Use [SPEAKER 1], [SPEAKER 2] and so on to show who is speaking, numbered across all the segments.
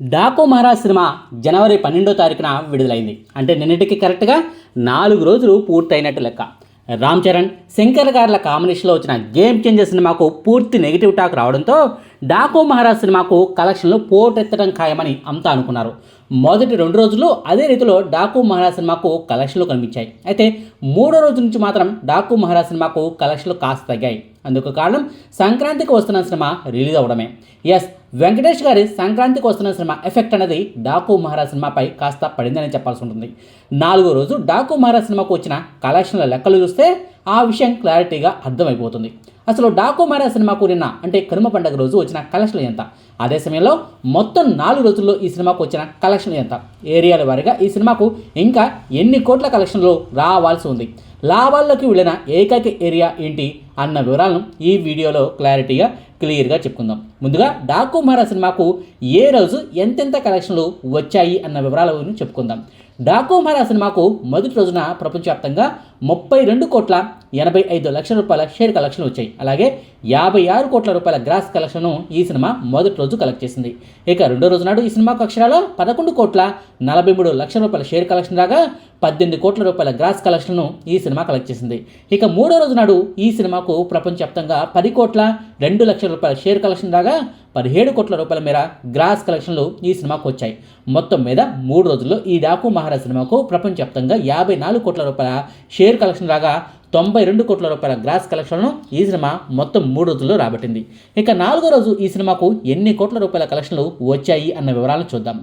[SPEAKER 1] Daaku Maharaj cinema జనవరి పన్నెండో తారీఖున విడుదలైంది. అంటే నిన్నటికి కరెక్ట్గా నాలుగు రోజులు పూర్తయినట్టు లెక్క. రామ్ చరణ్ శంకర్ గార్ల కాంబినేషన్లో వచ్చిన గేమ్ చేంజర్ సినిమాకు పూర్తి నెగిటివ్ టాక్ రావడంతో డాకు మహారాజ్ సినిమాకు కలెక్షన్లు పోటెత్తడం ఖాయమని అంతా అనుకున్నారు. మొదటి రెండు రోజులు అదే రీతిలో డాకు మహారాజ్ సినిమాకు కలెక్షన్లు కనిపించాయి. అయితే మూడో రోజు నుంచి మాత్రం డాకు మహారాజ్ సినిమాకు కలెక్షన్లు కాస్త తగ్గాయి. అందుకు కారణం సంక్రాంతికి వస్తున్న సినిమా రిలీజ్ అవడమే ఎస్ వెంకటేష్ గారి సంక్రాంతికి వస్తున్న సినిమా ఎఫెక్ట్ అనేది డాకు మహారాజ్ సినిమాపై కాస్త పడిందని చెప్పాల్సి ఉంటుంది. నాలుగో రోజు డాకు మహారాజ్ సినిమాకు వచ్చిన కలెక్షన్ల లెక్కలు చూస్తే ఆ విషయం క్లారిటీగా అర్థమైపోతుంది. అసలు డాకు మహారాజ్ సినిమాకు నిన్న అంటే కనుమ పండుగ రోజు వచ్చిన కలెక్షన్లు ఎంత? అదే సమయంలో మొత్తం నాలుగు రోజుల్లో ఈ సినిమాకు వచ్చిన కలెక్షన్లు ఎంత? ఏరియాల వారీగా ఈ సినిమాకు ఇంకా ఎన్ని కోట్ల కలెక్షన్లు రావాల్సి ఉంది. లాభాల్లోకి వెళ్ళిన ఏకైక ఏరియా ఏంటి అన్న వివరాలను ఈ వీడియోలో క్లారిటీగా క్లియర్గా చెప్పుకుందాం. ముందుగా డాకు మహారాజ్ సినిమాకు ఏ రోజు ఎంతెంత కలెక్షన్లు వచ్చాయి అన్న వివరాలను చెప్పుకుందాం. డాకు మహారాజ్ సినిమాకు మొదటి రోజున ప్రపంచవ్యాప్తంగా ముప్పై రెండు కోట్ల ఎనభై ఐదు లక్షల రూపాయల షేర్ కలెక్షన్లు వచ్చాయి. అలాగే యాభై ఆరు కోట్ల రూపాయల గ్రాస్ కలెక్షన్ను ఈ సినిమా మొదటి రోజు కలెక్ట్ చేసింది. ఇక రెండో రోజు నాడు ఈ సినిమాకు అక్షరాలు పదకొండు కోట్ల నలభై మూడు లక్షల రూపాయల షేర్ కలెక్షన్ రాగా పద్దెనిమిది కోట్ల రూపాయల గ్రాస్ కలెక్షన్ను ఈ సినిమా కలెక్ట్ చేసింది. ఇక మూడో రోజు నాడు ఈ సినిమాకు ప్రపంచవ్యాప్తంగా పది కోట్ల రెండు లక్షల రూపాయల షేర్ కలెక్షన్ రాగా పదిహేడు కోట్ల రూపాయల మేర గ్రాస్ కలెక్షన్లు ఈ సినిమాకు వచ్చాయి. మొత్తం మీద మూడు రోజుల్లో ఈ డాకు మహా మహారాజ్ సినిమాకు ప్రపంచవ్యాప్తంగా యాభై నాలుగు కోట్ల రూపాయల షేర్ కలెక్షన్ రాగా తొంభై రెండు కోట్ల రూపాయల గ్రాస్ కలెక్షన్లను ఈ సినిమా మొత్తం మూడు రోజుల్లో రాబట్టింది. ఇక నాలుగో రోజు ఈ సినిమాకు ఎన్ని కోట్ల రూపాయల కలెక్షన్లు వచ్చాయి అన్న వివరాలను చూద్దాం.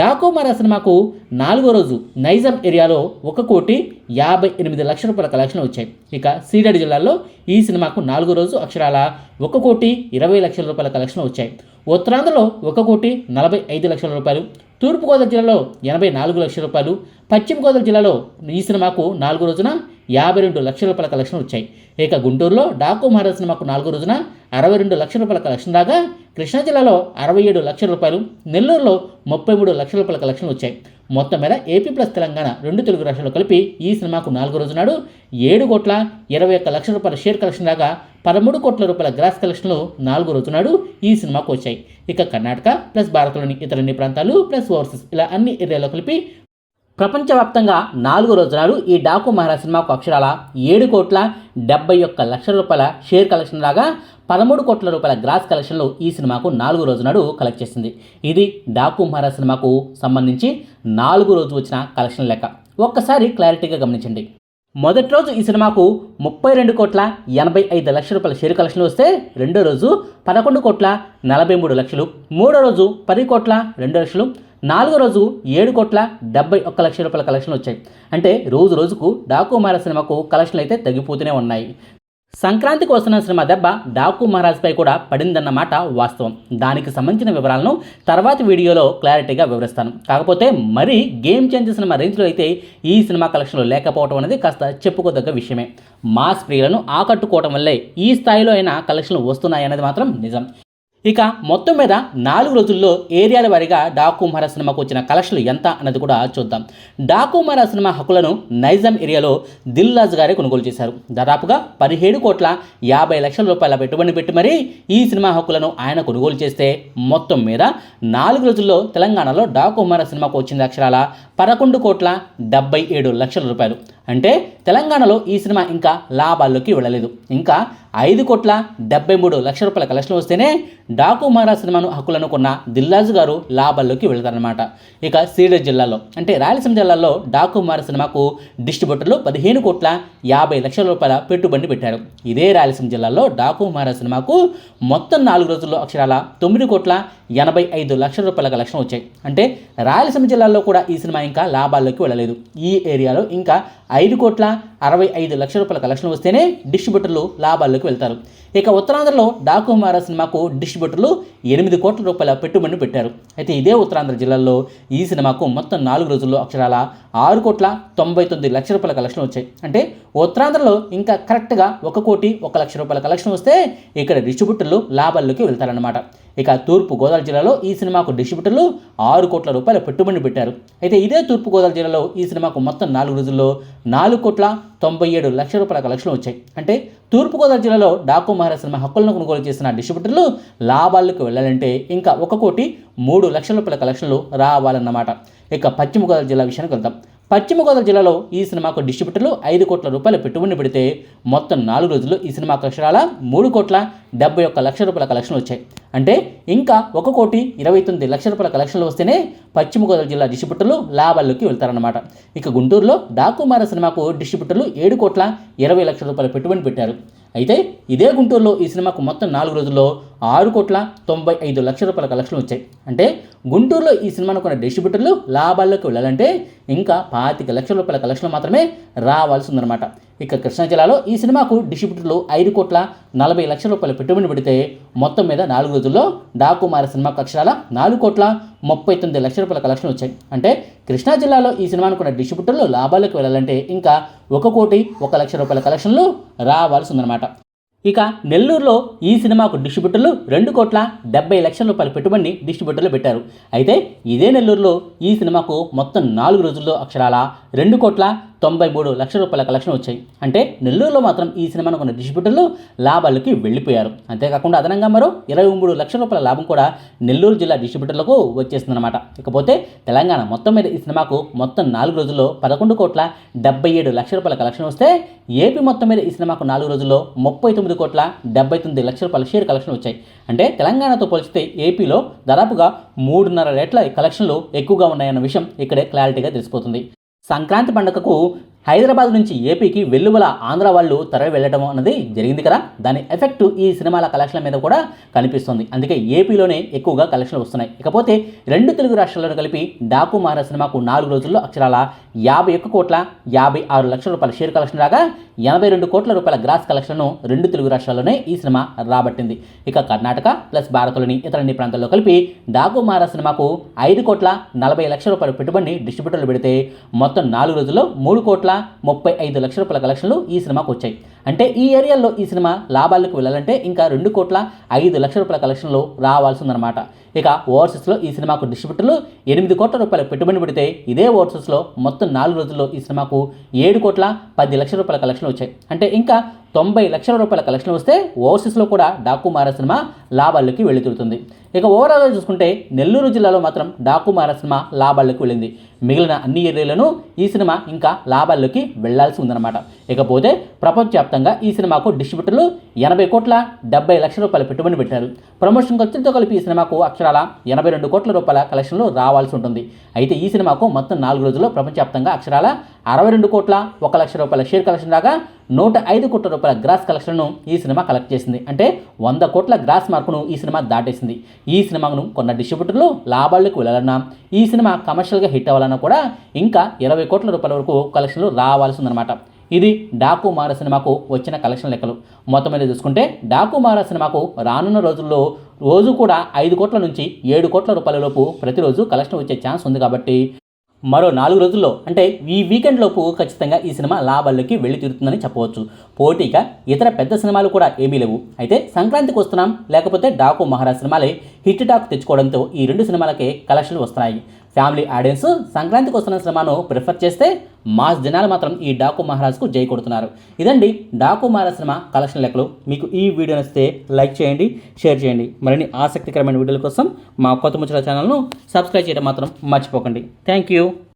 [SPEAKER 1] డాకు సినిమాకు నాలుగో రోజు నైజాం ఏరియాలో ఒక కోటి యాభై ఎనిమిది లక్షల రూపాయల కలెక్షన్లు వచ్చాయి. ఇక సీడెడ్ జిల్లాలో ఈ సినిమాకు నాలుగో రోజు అక్షరాల ఒక కోటి ఇరవై లక్షల రూపాయల కలెక్షన్లు వచ్చాయి. ఉత్తరాంధ్రలో ఒక కోటి నలభై ఐదు లక్షల రూపాయలు తూర్పుగోదావరి జిల్లాలో ఎనభై నాలుగు లక్షల రూపాయలు పశ్చిమ గోదావరి జిల్లాలో ఈ సినిమాకు నాలుగో రోజున యాభై రెండు లక్షల రూపాయల కలెక్షన్ వచ్చాయి. ఇక గుంటూరులో డాకు మహారాజ్ సినిమాకు నాలుగో రోజున అరవై రెండు లక్షల రూపాయల కలెక్షన్ రాగా కృష్ణా జిల్లాలో అరవై ఏడు లక్షల రూపాయలు నెల్లూరులో ముప్పై మూడు లక్షల రూపాయల కలెక్షన్ వచ్చాయి. మొత్తం మీద ఏపీ ప్లస్ తెలంగాణ రెండు తెలుగు రాష్ట్రాలు కలిపి ఈ సినిమాకు నాలుగో రోజు నాడు ఏడు కోట్ల ఇరవై ఒక్క లక్షల రూపాయల షేర్ కలెక్షన్ రాగా పదమూడు కోట్ల రూపాయల గ్రాస్ కలెక్షన్లు నాలుగో రోజు నాడు ఈ సినిమాకు వచ్చాయి. ఇక కర్ణాటక ప్లస్ భారత్లోని ఇతర అన్ని ప్రాంతాలు ప్లస్ ఓవర్సీస్ ఇలా అన్ని ఏరియాలో కలిపి ప్రపంచవ్యాప్తంగా నాలుగో రోజు నాడు ఈ డాకు మహారాజ్ సినిమాకు అక్షరాల ఏడు కోట్ల డెబ్బై ఒక్క లక్షల రూపాయల షేర్ కలెక్షన్ లాగా పదమూడు కోట్ల రూపాయల గ్రాస్ కలెక్షన్లు ఈ సినిమాకు నాలుగు రోజు నాడు కలెక్ట్ చేసింది. ఇది డాకు మహారాజ్ సినిమాకు సంబంధించి నాలుగు రోజు వచ్చిన కలెక్షన్ లెక్క. ఒక్కసారి క్లారిటీగా గమనించండి. మొదటి రోజు ఈ సినిమాకు ముప్పై రెండు కోట్ల ఎనభై ఐదు లక్షల రూపాయల షేర్ కలెక్షన్లు వస్తే రెండో రోజు పదకొండు కోట్ల నలభై మూడు లక్షలు మూడో రోజు పది కోట్ల రెండు లక్షలు నాలుగో రోజు ఏడు కోట్ల డెబ్బై ఒక్క లక్షల రూపాయల కలెక్షన్లు వచ్చాయి. అంటే రోజు రోజుకు డాకు సినిమాకు కలెక్షన్లు అయితే తగ్గిపోతూనే ఉన్నాయి. సంక్రాంతికి వస్తున్న సినిమా దెబ్బ డాకు మహారాజ్పై కూడా పడిందన్నమాట వాస్తవం. దానికి సంబంధించిన వివరాలను తర్వాత వీడియోలో క్లారిటీగా వివరిస్తాను. కాకపోతే మరి గేమ్ చేంజ్ సినిమా రేంజ్లో అయితే ఈ సినిమా కలెక్షన్లు లేకపోవడం అనేది కాస్త చెప్పుకోదగ్గ విషయమే. మాస్ ప్రియులను ఆకట్టుకోవడం వల్లే ఈ స్థాయిలో అయినా కలెక్షన్లు వస్తున్నాయనేది మాత్రం నిజం. ఇక మొత్తం మీద నాలుగు రోజుల్లో ఏరియాల వారీగా డాకు మహారాజ్ సినిమాకు వచ్చిన కలెక్షన్లు ఎంత అన్నది కూడా చూద్దాం. డాకు మహారాజ్ సినిమా హక్కులను నైజాం ఏరియాలో దిల్లాజ్ గారే కొనుగోలు చేశారు. దాదాపుగా పదిహేడు కోట్ల యాభై లక్షల రూపాయల పెట్టుబడి పెట్టి మరీ ఈ సినిమా హక్కులను ఆయన కొనుగోలు చేస్తే మొత్తం మీద నాలుగు రోజుల్లో తెలంగాణలో డాకు మహారాజ్ సినిమాకు వచ్చిన అక్షరాల పదకొండు కోట్ల డెబ్బై ఏడు లక్షల రూపాయలు. అంటే తెలంగాణలో ఈ సినిమా ఇంకా లాభాల్లోకి వెళ్ళలేదు. ఇంకా ఐదు కోట్ల డెబ్బై మూడు లక్షల రూపాయల కలెక్షన్ వస్తేనే డాకు సినిమాను హక్కులను కొన్న దిల్లాజు గారు లాభాల్లోకి వెళ్తారనమాట ఇక సీడెడ్ జిల్లాలో అంటే రాయలసీమ జిల్లాలో డాకు సినిమాకు డిస్ట్రిబ్యూటర్లు పదిహేను కోట్ల యాభై లక్షల రూపాయల పెట్టుబడి పెట్టారు. ఇదే రాయలసీమ జిల్లాలో డాకు సినిమాకు మొత్తం నాలుగు రోజుల్లో అక్షరాల తొమ్మిది కోట్ల ఎనభై ఐదు లక్షల రూపాయల కలెక్షన్ వచ్చాయి. అంటే రాయలసీమ జిల్లాలో కూడా ఈ సినిమా ఇంకా లాభాల్లోకి వెళ్ళలేదు. ఈ ఏరియాలో ఇంకా ఐదు కోట్ల అరవై ఐదు లక్షల రూపాయల కలెక్షన్ వస్తేనే డిస్ట్రిబ్యూటర్లు లాభాల్లోకి వెళ్తారు. ఇక ఉత్తరాంధ్రలో డాకు సినిమాకు డిస్ట్రిబ్యూటర్లు ఎనిమిది కోట్ల రూపాయల పెట్టుబడిని పెట్టారు. అయితే ఇదే ఉత్తరాంధ్ర జిల్లాలో ఈ సినిమాకు మొత్తం నాలుగు రోజుల్లో అక్షరాల ఆరు కోట్ల తొంభై తొమ్మిది లక్షల రూపాయల కలెక్షన్ వచ్చాయి. అంటే ఉత్తరాంధ్రలో ఇంకా కరెక్ట్గా ఒక కోటి ఒక లక్ష రూపాయల కలెక్షన్ వస్తే ఇక్కడ డిస్ట్రిబ్యూటర్లు లాభాల్లోకి వెళ్తారన్నమాట. ఇక తూర్పుగోదావరి జిల్లాలో ఈ సినిమాకు డిస్ట్రిబ్యూటర్లు ఆరు కోట్ల రూపాయల పెట్టుబడి పెట్టారు. అయితే ఇదే తూర్పుగోదావరి జిల్లాలో ఈ సినిమాకు మొత్తం నాలుగు రోజుల్లో నాలుగు కోట్ల తొంభై ఏడు లక్షల రూపాయల కలెక్షన్ వచ్చాయి. అంటే తూర్పుగోదావరి జిల్లాలో డాకు మహారాజ్ సినిమా హక్కులను కొనుగోలు చేసిన డిస్ట్రిబ్యూటర్లు లాభాలకు వెళ్ళాలంటే ఇంకా ఒక కోటి మూడు లక్షల రూపాయల కలెక్షన్లు రావాలన్నమాట. ఇక పశ్చిమ గోదావరి జిల్లా విషయానికి వెళ్దాం. పశ్చిమ గోదావరి జిల్లాలో ఈ సినిమాకు డిస్ట్రిబ్యూటర్లు ఐదు కోట్ల రూపాయల పెట్టుబడి పెడితే మొత్తం నాలుగు రోజుల్లో ఈ సినిమా అక్షరాల మూడు కోట్ల డెబ్బై ఒక్క లక్ష రూపాయల కలెక్షన్లు వచ్చాయి. అంటే ఇంకా ఒక కోటి ఇరవై తొమ్మిది లక్షల రూపాయల కలెక్షన్లు వస్తేనే పశ్చిమ గోదావరి జిల్లా డిస్ట్రిబ్యూటర్లు లాభాల్లోకి వెళ్తారన్నమాట. ఇక గుంటూరులో డాకుమార సినిమాకు డిస్ట్రిబ్యూటర్లు ఏడు కోట్ల ఇరవై లక్షల రూపాయల పెట్టుబడి పెట్టారు. అయితే ఇదే గుంటూరులో ఈ సినిమాకు మొత్తం నాలుగు రోజుల్లో ఆరు కోట్ల తొంభై ఐదు లక్షల రూపాయల కలెక్షన్లు వచ్చాయి. అంటే గుంటూరులో ఈ సినిమాను కొన్న డిస్ట్రిబ్యూటర్లు లాభాల్లోకి వెళ్ళాలంటే ఇంకా పాతిక లక్షల రూపాయల కలెక్షన్లు మాత్రమే రావాల్సి ఉందన్నమాట. ఇక కృష్ణా జిల్లాలో ఈ సినిమాకు డిస్ట్రిబ్యూటర్లు ఐదు కోట్ల నలభై లక్షల రూపాయల పెట్టుబడి పెడితే మొత్తం మీద నాలుగు రోజుల్లో డాకుమార సినిమా కక్షరాల నాలుగు కోట్ల ముప్పై తొమ్మిది లక్షల రూపాయల కలెక్షన్ వచ్చాయి. అంటే కృష్ణా జిల్లాలో ఈ సినిమాను కొన్న డిస్ట్రిబ్యూటర్లు లాభాలకు వెళ్ళాలంటే ఇంకా ఒక కోటి ఒక లక్ష రూపాయల కలెక్షన్లు రావాల్సి ఉందన్నమాట. ఇక నెల్లూరులో ఈ సినిమాకు డిస్ట్రిబ్యూటర్లు రెండు కోట్ల డెబ్బై లక్షల రూపాయల పెట్టుబడిని డిస్ట్రిబ్యూటర్లు పెట్టారు. అయితే ఇదే నెల్లూరులో ఈ సినిమాకు మొత్తం నాలుగు రోజుల్లో అక్షరాల రెండు కోట్ల తొంభై మూడు లక్షల రూపాయల కలెక్షన్ వచ్చాయి. అంటే నెల్లూరులో మాత్రం ఈ సినిమాను కొన్న డిస్ట్రిబ్యూటర్లు లాభాలకి వెళ్ళిపోయారు. అంతేకాకుండా అదనంగా మరో ఇరవై మూడు లక్షల రూపాయల లాభం కూడా నెల్లూరు జిల్లా డిస్ట్రిబ్యూటర్లకు వచ్చేసిందనమాట ఇకపోతే తెలంగాణ మొత్తం మీద ఈ సినిమాకు మొత్తం నాలుగు రోజుల్లో పదకొండు కోట్ల డెబ్బై ఏడు లక్షల రూపాయల కలెక్షన్ వస్తే ఏపీ మొత్తం మీద ఈ సినిమాకు నాలుగు రోజుల్లో ముప్పై తొమ్మిది కోట్ల డెబ్బై తొమ్మిది లక్షల రూపాయల షేర్ కలెక్షన్ వచ్చాయి. అంటే తెలంగాణతో పోల్చితే ఏపీలో దాదాపుగా మూడున్నర రేట్ల కలెక్షన్లు ఎక్కువగా ఉన్నాయన్న విషయం ఇక్కడే క్లారిటీగా తెలిసిపోతుంది. సంక్రాంతి పండుగకు హైదరాబాద్ నుంచి ఏపీకి వెల్లువల ఆంధ్ర వాళ్ళు తరలి వెళ్ళడం అన్నది జరిగింది కదా. దాని ఎఫెక్ట్ ఈ సినిమాల కలెక్షన్ల మీద కూడా కనిపిస్తుంది. అందుకే ఏపీలోనే ఎక్కువగా కలెక్షన్లు వస్తున్నాయి. ఇకపోతే రెండు తెలుగు రాష్ట్రాలను కలిపి డాకు మార సినిమాకు నాలుగు రోజుల్లో అక్షరాల యాభై ఒక్క కోట్ల యాభై ఆరు లక్షల రూపాయల షేర్ కలెక్షన్ రాగా ఎనభై రెండు కోట్ల రూపాయల గ్రాస్ కలెక్షన్ను రెండు తెలుగు రాష్ట్రాల్లోనే ఈ సినిమా రాబట్టింది. ఇక కర్ణాటక ప్లస్ భారత్లోని ఇతర అన్ని ప్రాంతాల్లో కలిపి డాకు మార సినిమాకు ఐదు కోట్ల నలభై లక్షల రూపాయల పెట్టుబడిని డిస్ట్రిబ్యూటర్లు పెడితే మొత్తం నాలుగు రోజుల్లో మూడు కోట్ల ముప్పై ఐదు లక్షల రూపాయల కలెక్షన్లు ఈ సినిమాకు వచ్చాయి. అంటే ఈ ఏరియాలో ఈ సినిమా లాభాలకు వెళ్ళాలంటే ఇంకా రెండు కోట్ల ఐదు లక్షల రూపాయల కలెక్షన్లు రావాల్సి ఉందన్నమాట ఇక ఓవర్సీస్లో ఈ సినిమాకు డిస్ట్రిబ్యూటర్లు ఎనిమిది కోట్ల రూపాయల పెట్టుబడి పెడితే ఇదే ఓవర్సీస్లో మొత్తం నాలుగు రోజుల్లో ఈ సినిమాకు ఏడు కోట్ల పది లక్షల రూపాయల కలెక్షన్లు వచ్చాయి. అంటే ఇంకా తొంభై లక్షల రూపాయల కలెక్షన్ వస్తే ఓవర్సీస్లో కూడా డాకుమార సినిమా లాభాల్లోకి వెళుతురుతుంది ఇక ఓవరాల్గా చూసుకుంటే నెల్లూరు జిల్లాలో మాత్రం డాకుమార సినిమా లాభాల్లోకి వెళ్ళింది. మిగిలిన అన్ని ఏరియాలను ఈ సినిమా ఇంకా లాభాల్లోకి వెళ్ళాల్సి ఉందన్నమాట. ఇకపోతే ప్రపంచవ్యాప్తంగా ఈ సినిమాకు డిస్ట్రిబ్యూటర్లు ఎనభై కోట్ల డెబ్బై లక్షల రూపాయల పెట్టుబడి పెట్టారు. ప్రమోషన్ ఖర్చులతో కలిపి ఈ సినిమాకు అక్షరాల ఎనభై రెండు కోట్ల రూపాయల కలెక్షన్లు రావాల్సి ఉంటుంది. అయితే ఈ సినిమాకు మొత్తం నాలుగు రోజుల్లో ప్రపంచవ్యాప్తంగా అక్షరాల అరవై రెండు కోట్ల ఒక లక్ష రూపాయల షేర్ కలెక్షన్ రాగా నూట ఐదు కోట్ల రూపాయల గ్రాస్ కలెక్షన్ను ఈ సినిమా కలెక్ట్ చేసింది. అంటే వంద కోట్ల గ్రాస్ మార్కును ఈ సినిమా దాటేసింది. ఈ సినిమాను కొన్న డిస్ట్రిబ్యూటర్లు లాభాలకు వెళ్ళాలన్నా ఈ సినిమా కమర్షియల్గా హిట్ అవ్వాలన్నా కూడా ఇంకా ఇరవై కోట్ల రూపాయల వరకు కలెక్షన్లు రావాల్సిందనమాట ఇది డాకు మార సినిమాకు వచ్చిన కలెక్షన్ లెక్కలు. మొత్తం మీద చూసుకుంటే డాకు మార సినిమాకు రానున్న రోజుల్లో రోజు కూడా ఐదు కోట్ల నుంచి ఏడు కోట్ల రూపాయల లోపు ప్రతిరోజు కలెక్షన్ వచ్చే ఛాన్స్ ఉంది కాబట్టి మరో నాలుగు రోజుల్లో అంటే ఈ వీకెండ్ లోపు ఖచ్చితంగా ఈ సినిమా లాభాల్లోకి వెళ్ళి తీరుతుందని చెప్పవచ్చు. పోటీగా ఇతర పెద్ద సినిమాలు కూడా ఏమీ లేవు. అయితే సంక్రాంతికి వస్తున్నాం లేకపోతే డాకు మహారాజ్ సినిమాలే హిట్ టాక్ తెచ్చుకోవడంతో ఈ రెండు సినిమాలకే కలెక్షన్లు వస్తున్నాయి. ఫ్యామిలీ ఆడియన్స్ సంక్రాంతికి వస్తున్న సినిమాను ప్రిఫర్ చేస్తే మాస్ జనాలు మాత్రం ఈ డాకు మహారాజ్కు జై కొడుతున్నారు. ఇదండి డాకు మహారాజ్ సినిమా కలెక్షన్ లెక్కలు. మీకు ఈ వీడియో నచ్చితే లైక్ చేయండి షేర్ చేయండి. మరిన్ని ఆసక్తికరమైన వీడియోల కోసం మా కొత్త ముచ్చల ఛానల్ను సబ్స్క్రైబ్ చేయడం మాత్రం మర్చిపోకండి. Thank you.